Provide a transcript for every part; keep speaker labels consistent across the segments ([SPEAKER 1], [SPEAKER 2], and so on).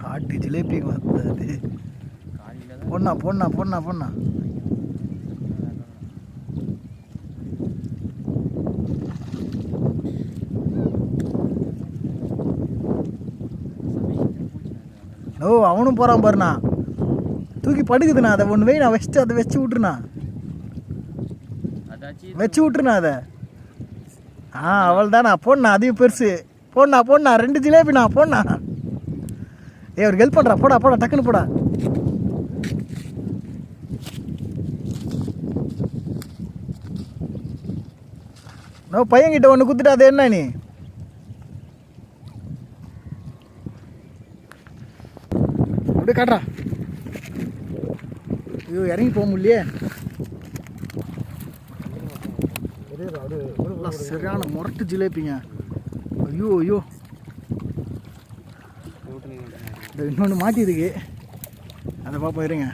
[SPEAKER 1] காட்டு ஜிலேபி வந்தது. பொண்ணா பொண்ணா பொண்ணா பொண்ணா. ஓ அவனும் போகிறான் பாருண்ணா. தூக்கி படுக்குதுண்ணா அதை ஒன்று வை நான் வச்சுட்டு அதை வச்சு
[SPEAKER 2] அதாச்சும்
[SPEAKER 1] வச்சு விட்ருண்ணா அதை. ஆ அவள் தானா போடணா அதையும் பெருசு. போடணா போடணா ரெண்டு ஜிலேபிண்ணா போடணா ஏ ஒரு ஹெல்ப் பண்ணுறா போடா போடா டக்குன்னு போடா. நோ பையன்கிட்ட ஒன்று குத்துட்டு அது என்ன நீ? அப்படியே காட்டுறா. ஐயோ இறங்கி போக முடியலையே. நல்லா சரியான முரட்டு ஜிலேபிங்க. ஐயோ ஐயோ. இன்னொன்று மாட்டிருக்கு அதை பார்ப்போம் இருங்க.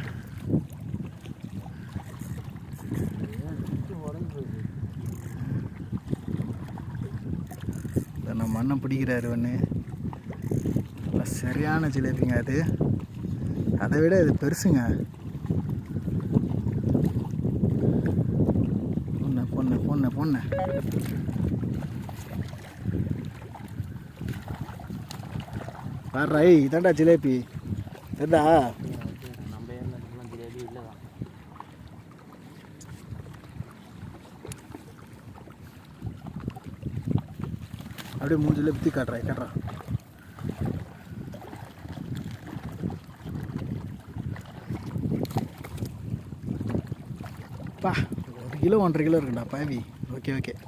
[SPEAKER 1] நம்ம அண்ணன் பிடிக்கிறாரு ஒன்று நல்லா சரியான ஜிலேபிங்க அது. அதை விட இது பெருசுங்க பொண்ணு ஒன்று பாடுறா ஏய் இதாண்டா ஜிலேபி. தெரிதா
[SPEAKER 2] நம்ம
[SPEAKER 1] அப்படியே மூணு ஜிலேபி காட்டுறா காட்டுறா. பா ஒரு கிலோ ஒன்றரை கிலோ இருக்குடா பாவி. オッケ